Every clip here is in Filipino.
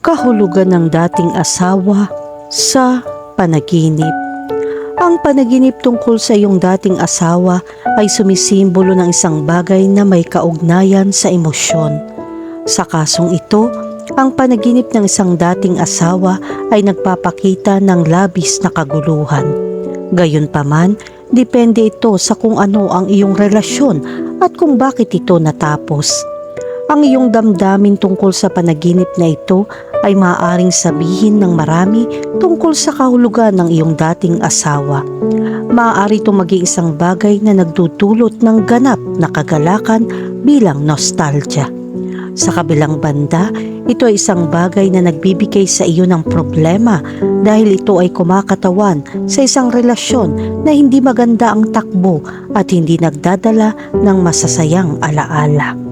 kahulugan ng dating asawa sa panaginip. Ang panaginip tungkol sa iyong dating asawa ay sumisimbolo ng isang bagay na may kaugnayan sa emosyon. Sa kasong ito, ang panaginip ng isang dating asawa ay nagpapakita ng labis na kaguluhan. Gayunpaman, depende ito sa kung ano ang iyong relasyon at kung bakit ito natapos. Ang iyong damdamin tungkol sa panaginip na ito ay maaaring sabihin ng marami tungkol sa kahulugan ng iyong dating asawa. Maaari itong maging isang bagay na nagdudulot ng ganap na kagalakan bilang nostalgia. Sa kabilang banda, ito ay isang bagay na nagbibigay sa iyo ng problema dahil ito ay kumakatawan sa isang relasyon na hindi maganda ang takbo at hindi nagdadala ng masasayang alaala.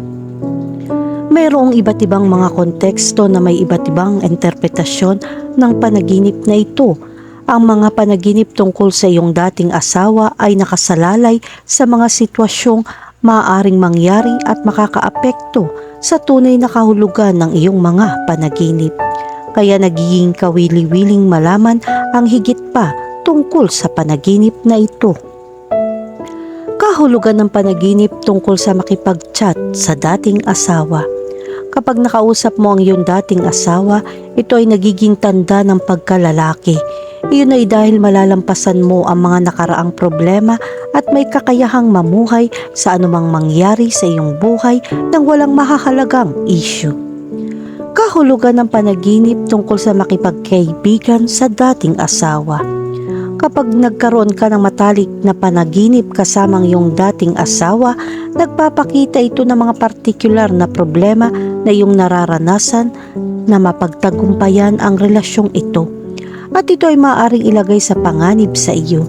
Mayroong iba't ibang mga konteksto na may iba't ibang interpretasyon ng panaginip na ito. Ang mga panaginip tungkol sa iyong dating asawa ay nakasalalay sa mga sitwasyong maaaring mangyari at makakaapekto sa tunay na kahulugan ng iyong mga panaginip. Kaya nagiging kawili-wiling malaman ang higit pa tungkol sa panaginip na ito. Kahulugan ng panaginip tungkol sa makipag-chat sa dating asawa. Kapag nakausap mo ang iyong dating asawa, ito ay nagiging tanda ng pagkalalaki. Iyon ay dahil malalampasan mo ang mga nakaraang problema at may kakayahang mamuhay sa anumang mangyari sa iyong buhay nang walang mahahalagang issue. Kahulugan ng panaginip tungkol sa makipagkaibigan sa dating asawa. Kapag nagkaroon ka ng matalik na panaginip kasamang iyong dating asawa, nagpapakita ito ng mga partikular na problema na iyong nararanasan na mapagtagumpayan ang relasyong ito. At ito ay maaaring ilagay sa panganib sa iyo.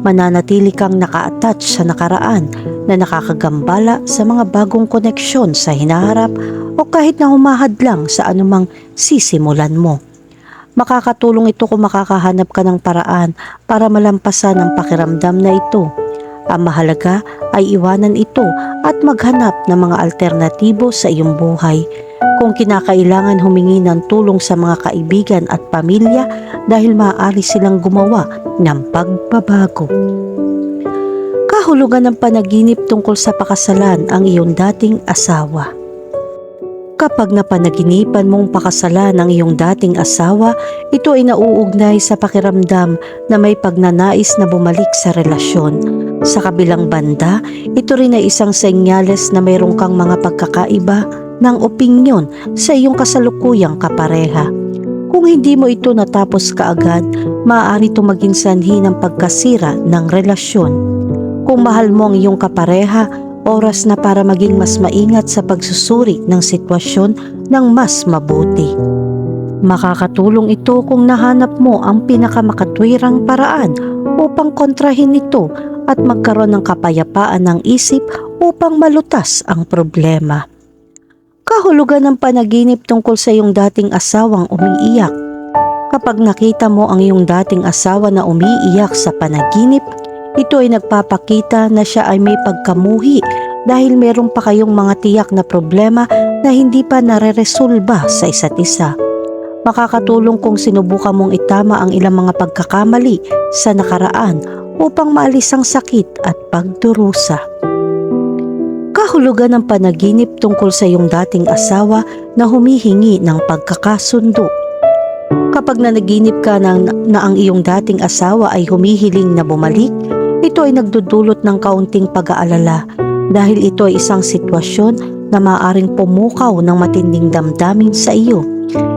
Mananatili kang naka-attach sa nakaraan na nakakagambala sa mga bagong koneksyon sa hinaharap o kahit na humahadlang sa anumang sisimulan mo. Makakatulong ito kung makakahanap ka ng paraan para malampasan ang pakiramdam na ito. Ang mahalaga ay iwanan ito at maghanap ng mga alternatibo sa iyong buhay. Kung kinakailangan humingi ng tulong sa mga kaibigan at pamilya dahil maaari silang gumawa ng pagbabago. Kahulugan ng panaginip tungkol sa pakasalan ang iyong dating asawa. Kapag napanaginipan mong pakasalan ng iyong dating asawa, ito ay nauugnay sa pakiramdam na may pagnanais na bumalik sa relasyon. Sa kabilang banda, ito rin ay isang senyales na mayroon kang mga pagkakaiba ng opinyon sa iyong kasalukuyang kapareha. Kung hindi mo ito natapos kaagad, maaari ito maging sanhi ng pagkasira ng relasyon. Kung mahal mo ang iyong kapareha, oras na para maging mas maingat sa pagsusuri ng sitwasyon ng mas mabuti. Makakatulong ito kung nahanap mo ang pinakamakatwirang paraan upang kontrahin ito at magkaroon ng kapayapaan ng isip upang malutas ang problema. Kahulugan ng panaginip tungkol sa iyong dating asawang umiiyak. Kapag nakita mo ang iyong dating asawa na umiiyak sa panaginip, ito ay nagpapakita na siya ay may pagkamuhi dahil meron pa kayong mga tiyak na problema na hindi pa nare-resolba sa isa't isa. Makakatulong kung sinubukan mong itama ang ilang mga pagkakamali sa nakaraan upang maalis ang sakit at pagdurusa. Kahulugan ng panaginip tungkol sa iyong dating asawa na humihingi ng pagkakasundo. Kapag nanaginip ka na, na ang iyong dating asawa ay humihiling na bumalik, ito ay nagdudulot ng kaunting pag-aalala dahil ito ay isang sitwasyon na maaaring pumukaw ng matinding damdamin sa iyo.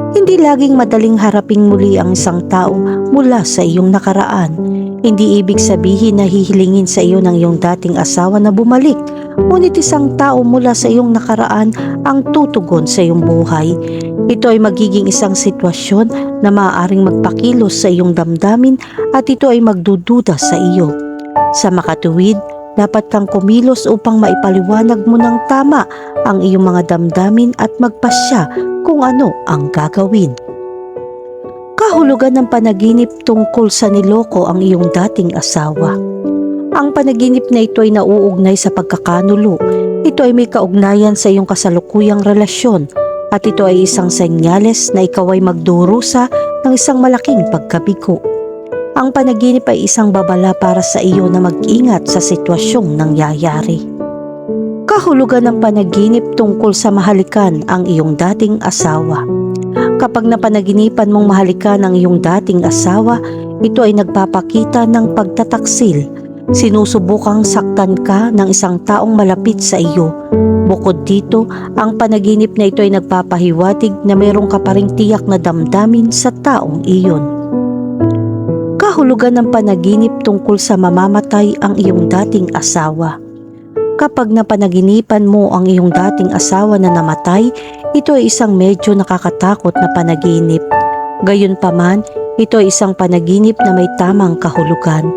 Hindi laging madaling haraping muli ang isang tao mula sa iyong nakaraan. Hindi ibig sabihin na hihilingin sa iyo ng iyong dating asawa na bumalik, ngunit isang tao mula sa iyong nakaraan ang tutugon sa iyong buhay. Ito ay magiging isang sitwasyon na maaaring magpakilos sa iyong damdamin at ito ay magdududa sa iyo. Sa makatuwid, dapat kang kumilos upang maipaliwanag mo ng tama ang iyong mga damdamin at magpasya kung ano ang gagawin. Kahulugan ng panaginip tungkol sa niloko ang iyong dating asawa. Ang panaginip na ito ay nauugnay sa pagkakanulo. Ito ay may kaugnayan sa iyong kasalukuyang relasyon. At ito ay isang senyales na ikaw ay magdurusa ng isang malaking pagkabigo. Ang panaginip ay isang babala para sa iyo na mag-ingat sa sitwasyong nangyayari. Kahulugan ng panaginip tungkol sa mahalikan ang iyong dating asawa. Kapag napanaginipan mong mahalikan ang iyong dating asawa, ito ay nagpapakita ng pagtataksil. Sinusubukang saktan ka ng isang taong malapit sa iyo. Bukod dito, ang panaginip na ito ay nagpapahiwatig na mayroong ka pa ring tiyak na damdamin sa taong iyon. Kahulugan ng panaginip tungkol sa mamamatay ang iyong dating asawa. Kapag napanaginipan mo ang iyong dating asawa na namatay, ito ay isang medyo nakakatakot na panaginip. Gayunpaman, ito ay isang panaginip na may tamang kahulugan.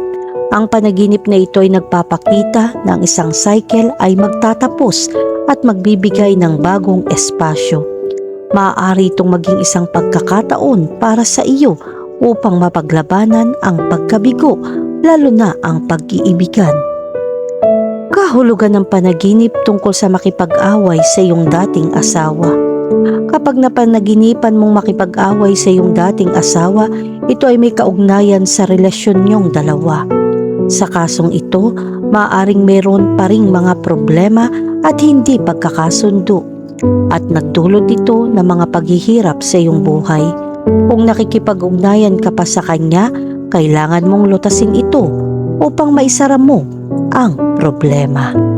Ang panaginip na ito ay nagpapakita na ang isang cycle ay magtatapos at magbibigay ng bagong espasyo. Maaari itong maging isang pagkakataon para sa iyo upang mapaglabanan ang pagkabigo, lalo na ang pag-iibigan. Kahulugan ng panaginip tungkol sa makipag-away sa iyong dating asawa. Kapag napanaginipan mong makipag-away sa iyong dating asawa, ito ay may kaugnayan sa relasyon niyong dalawa. Sa kasong ito, maaaring meron pa ring mga problema at hindi pagkakasundo at nagdulot ito ng mga paghihirap sa iyong buhay. Kung nakikipag-ugnayan ka pa sa kanya, kailangan mong lutasin ito upang maisara mo ang problema.